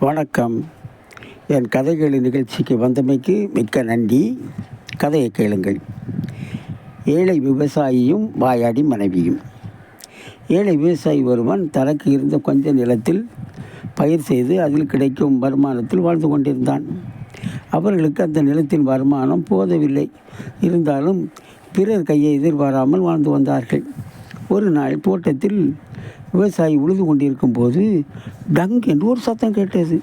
வணக்கம். என் கதைகளின் நிகழ்ச்சிக்கு வந்தமைக்கு மிக்க நன்றி. கதையை கேளுங்கள். ஏழை விவசாயியும் வாயாடி மனைவியும். ஏழை விவசாயி ஒருவன் தனக்கு இருந்த கொஞ்ச நிலத்தில் பயிர் செய்து அதில் கிடைக்கும் வருமானத்தில் வாழ்ந்து கொண்டிருந்தான். அவர்களுக்கு அந்த நிலத்தின் வருமானம் போதவில்லை. இருந்தாலும் பிறர் கையை எதிர்பாராமல் வாழ்ந்து வந்தார்கள். ஒரு நாள் தோட்டத்தில் விவசாயி உழுது கொண்டிருக்கும் போது டங் என்று ஒரு சத்தம் கேட்டது.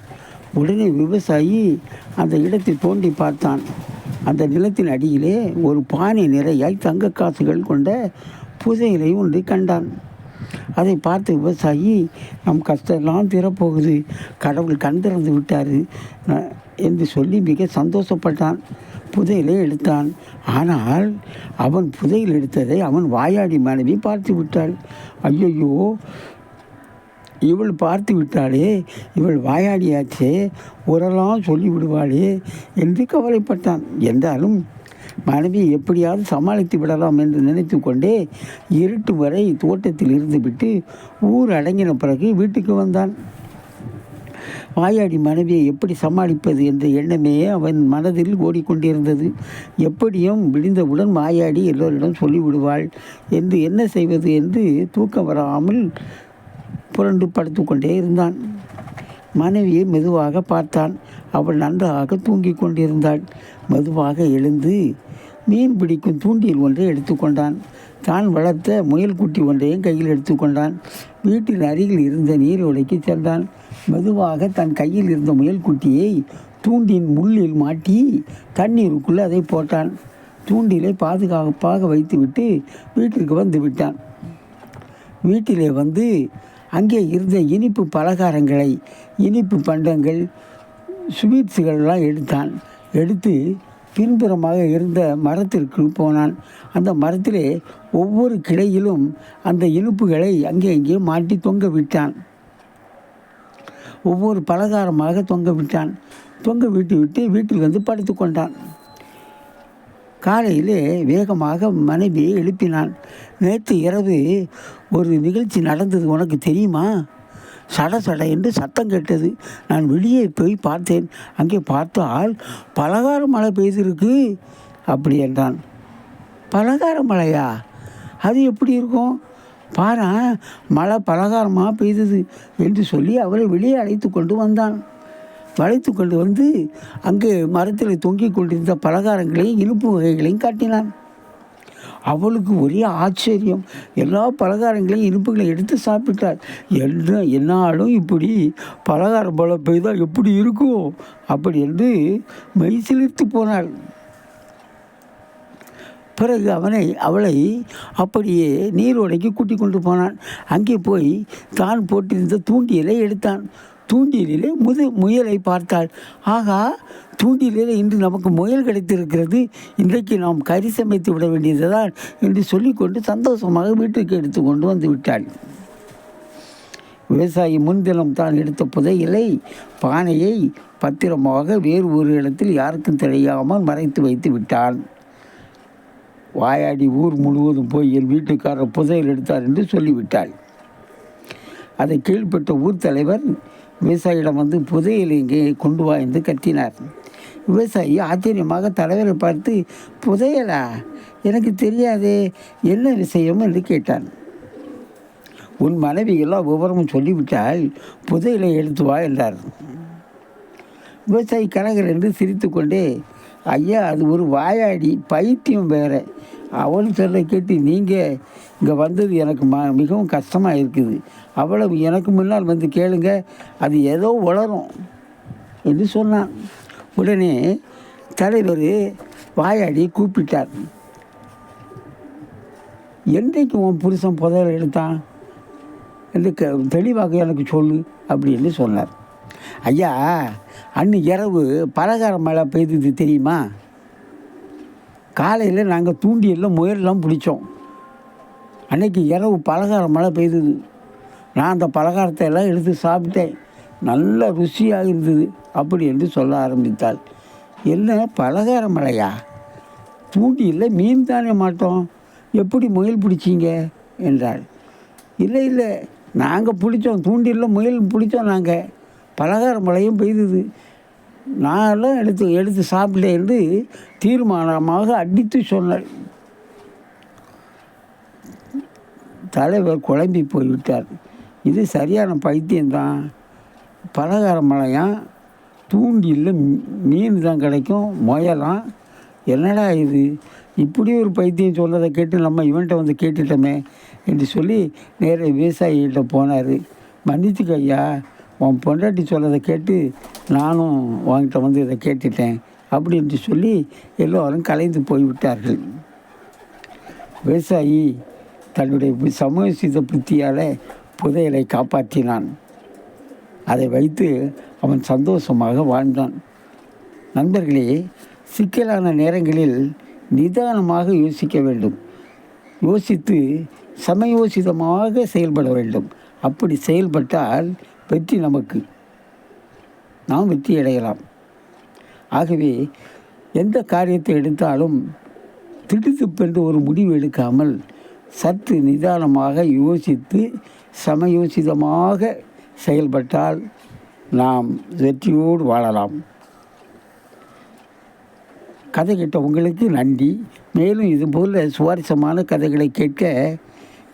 உடனே விவசாயி அந்த இடத்தில் தோண்டி பார்த்தான். அந்த நிலத்தின் அடியிலே ஒரு பானை நிறையாய் தங்க காசுகள் கொண்ட புதையிலை ஒன்று கண்டான். அதை பார்த்து விவசாயி நம் கஷ்டம்லாம் தீரப்போகுது. கடவுள் கண் திறந்து விட்டார். என்று சொல்லி மிக சந்தோஷப்பட்டான். புதையலை எடுத்தான். ஆனால் அவன் புதையல் எடுத்ததை அவன் வாயாடி மனைவி பார்த்து விட்டாள். ஐயையோ இவள் பார்த்து விட்டாளே இவள் வாயாடியாச்சே உரெல்லாம் சொல்லி விடுவாளே என்று கவலைப்பட்டான். என்றாலும் மனைவி எப்படியாவது சமாளித்து விடலாம் என்று நினைத்து கொண்டே இருட்டு வரை தோட்டத்தில் இருந்துவிட்டு ஊர் அடங்கின பிறகு வீட்டுக்கு வந்தான். வாயாடி மனைவியை எப்படி சமாளிப்பது என்ற எண்ணமே அவன் மனதில் ஓடிக்கொண்டிருந்தது. எப்படியும் விடிந்தவுடன் வாயாடி எல்லோரிடம் சொல்லிவிடுவாள். என்று என்ன செய்வது? என்று தூக்கம் வராமல் புரண்டு படுத்து கொண்டே இருந்தான். மனைவியை மெதுவாக பார்த்தான். அவள் நன்றாக தூங்கிக் கொண்டிருந்தாள். மெதுவாக எழுந்து மீன் பிடிக்கும் தூண்டில் ஒன்றை எடுத்துக்கொண்டான். தான் வளர்த்த முயல் குட்டி ஒன்றையும் கையில் எடுத்துக்கொண்டான் வீட்டின் அருகில் இருந்த நீரோடைக்கு சென்றான் மெதுவாக தன் கையில் இருந்த முயல் குட்டியை தூண்டின் முள்ளில் மாட்டி தண்ணீருக்குள்ளே அதை போட்டான். தூண்டிலை பாதுகாப்பாக வைத்துவிட்டு வீட்டிற்கு வந்து விட்டான். வீட்டிலே வந்து அங்கே இருந்த இனிப்பு பலகாரங்களை இனிப்பு பண்டங்கள் ஸ்வீட்ஸுகள்லாம் எடுத்தான். எடுத்து பின்புறமாக இருந்த மரத்திற்கு போனான். அந்த மரத்திலே ஒவ்வொரு கிளையிலும் அந்த இனிப்புகளை அங்கே இங்கே மாட்டி தொங்க விட்டான் ஒவ்வொரு பலகாரமாக தொங்க விட்டான் தொங்க விட்டு விட்டு வீட்டில் வந்து படுத்து கொண்டான். காலையிலே வேகமாக மனைவியை எழுப்பினான். நேற்று இரவு ஒரு நிகழ்ச்சி நடந்தது உனக்கு தெரியுமா? சட சட என்று சத்தம் கேட்டது. நான் வெளியே போய் பார்த்தேன். அங்கே பார்த்தால் பலகார மழை பெய்திருக்கு அப்படி என்றான். பலகார மழையா? அது எப்படி இருக்கும்? பாரு மழை பலகாரமாக பெய்தது என்று சொல்லி அவளை வெளியே அழைத்து கொண்டு வந்தான். வளைத்து கொண்டு வந்து அங்கே மரத்தில் தொங்கிக் கொண்டிருந்த பலகாரங்களையும் இனிப்பு வகைகளையும் காட்டினான். அவளுக்கு ஒரே ஆச்சரியம். எல்லா பலகாரங்களையும் இனிப்புகளை எடுத்து சாப்பிட்டாள். என்ன என்னாலும் இப்படி பலகாரம் போல பெய்தால் எப்படி இருக்கும்? அப்படி என்று மெய்சிலிர்த்து போனாள். பிறகு அவனை அவளை அப்படியே நீரோடைக்கு கூட்டி கொண்டு போனான். அங்கே போய் தான் போட்டிருந்த தூண்டியலை எடுத்தான். தூண்டிலிலே முது முயலை பார்த்தாள். ஆகா தூண்டிலிலே இன்று நமக்கு முயல் கிடைத்திருக்கிறது. இன்றைக்கு நாம் கறி சமைத்து விட வேண்டியதுதான் என்று சொல்லிக்கொண்டு சந்தோஷமாக வீட்டுக்கு எடுத்து கொண்டு வந்து விட்டாள். விவசாயி முன்தினம் தான் எடுத்த புதையலை பானையை பத்திரமாக வேறு ஒரு இடத்தில் யாருக்கும் தெரியாமல் மறைத்து வைத்து விட்டான். வாயாடி ஊர் முழுவதும் போய் என் வீட்டுக்காரர் புதையல் எடுத்தார் என்று சொல்லிவிட்டாள். அதை கீழ்ப்பட்ட ஊர் தலைவர் விவசாயியிடம் வந்து புதையல் இங்கே கொண்டு வா என்று கத்தினார். விவசாயி ஆச்சரியமாக தலைவரை பார்த்து புதையலா? எனக்கு தெரியாதே என்ன விஷயம்? என்று கேட்டான். உன் மனைவி எல்லாம் விவரமும் சொல்லிவிட்டால் புதையலை எடுத்து வா என்றார். விவசாயி கனகர் என்று சிரித்துக்கொண்டே ஐயா அது ஒரு வாயாடி பைத்தியம் வேறு. அவள் சொல்ல கேட்டு நீங்கள் இங்கே வந்தது எனக்கு ம மிகவும் கஷ்டமாக இருக்குது. அவ்வளவு எனக்கு முன்னால் வந்து கேளுங்க அது ஏதோ வளரும் என்று சொன்னான். உடனே தலைவர் வாயாடி கூப்பிட்டார். என்றைக்கு உன் புருஷன் புதையல் எடுத்தான்? என்று க தெளிவாக எனக்கு சொல்லு அப்படின்னு சொன்னார். ஐயா அன்று இரவு பலகார மழை பெய்தது தெரியுமா? காலையில் நாங்கள் தூண்டியெல்லாம் முயலெல்லாம் பிடிச்சோம். அன்னைக்கு இரவு பலகார மழை பெய்தது நான் அந்த பலகாரத்தை எல்லாம் எடுத்து சாப்பிட்டேன். நல்ல ருசியாக இருந்தது அப்படி என்று சொல்ல ஆரம்பித்தாள். என்ன பலகார மழையா தூண்டியில் மீன் தானே மாட்டோம். எப்படி முயல் பிடிச்சிங்க? என்றாள். இல்லை இல்லை நாங்கள் பிடிச்சோம். தூண்டியில் முயல் பிடிச்சோம் நாங்கள் பலகார மழையும் பெய்தது. நான்லாம் எடுத்து எடுத்து சாப்பிடல என்று தீர்மானமாக அடித்து சொன்னார் தலைவர் குழம்பி போய்விட்டார். இது சரியான பைத்தியம்தான். பலகார மழையாம் தூண்டியில் மீன் தான் கிடைக்கும். முயலாம். என்னடா இது? இப்படி ஒரு பைத்தியம் சொன்னதை கேட்டு நம்ம இவன்கிட்ட வந்து கேட்டுட்டோமே என்று சொல்லி நேர விவசாயிகிட்ட போனார். மன்னிச்சுக்க ஐயா உன் பொண்டாட்டி சொன்னதை கேட்டு நானும் உன்கிட்ட வந்து இதை கேட்டுட்டேன் அப்படின்ட்டு சொல்லி எல்லோரும் கலைந்து போய்விட்டார்கள். விவசாயி தன்னுடைய சமயோசித புத்தியால் புதையலை காப்பாற்றினான். அதை வைத்து அவன் சந்தோஷமாக வாழ்ந்தான். நண்பர்களே சிக்கலான நேரங்களில் நிதானமாக யோசிக்க வேண்டும். யோசித்து சமயோசிதமாக செயல்பட வேண்டும். அப்படி செயல்பட்டால் வெற்றி நமக்கு. நாம் வெற்றி அடையலாம். ஆகவே எந்த காரியத்தை எடுத்தாலும் திடுத்துப்பென்று ஒரு முடிவு எடுக்காமல் சற்று நிதானமாக யோசித்து சமயோசிதமாக செயல்பட்டால் நாம் வெற்றியோடு வாழலாம். கதை கேட்ட உங்களுக்கு நன்றி. மேலும் இதுபோல் சுவாரஸ்யமான கதைகளை கேட்க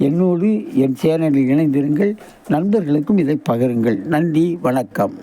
என்னோடு என் சேனலில் இணைந்திருங்கள். நண்பர்களுக்கும் இதை பகிருங்கள். நன்றி வணக்கம்.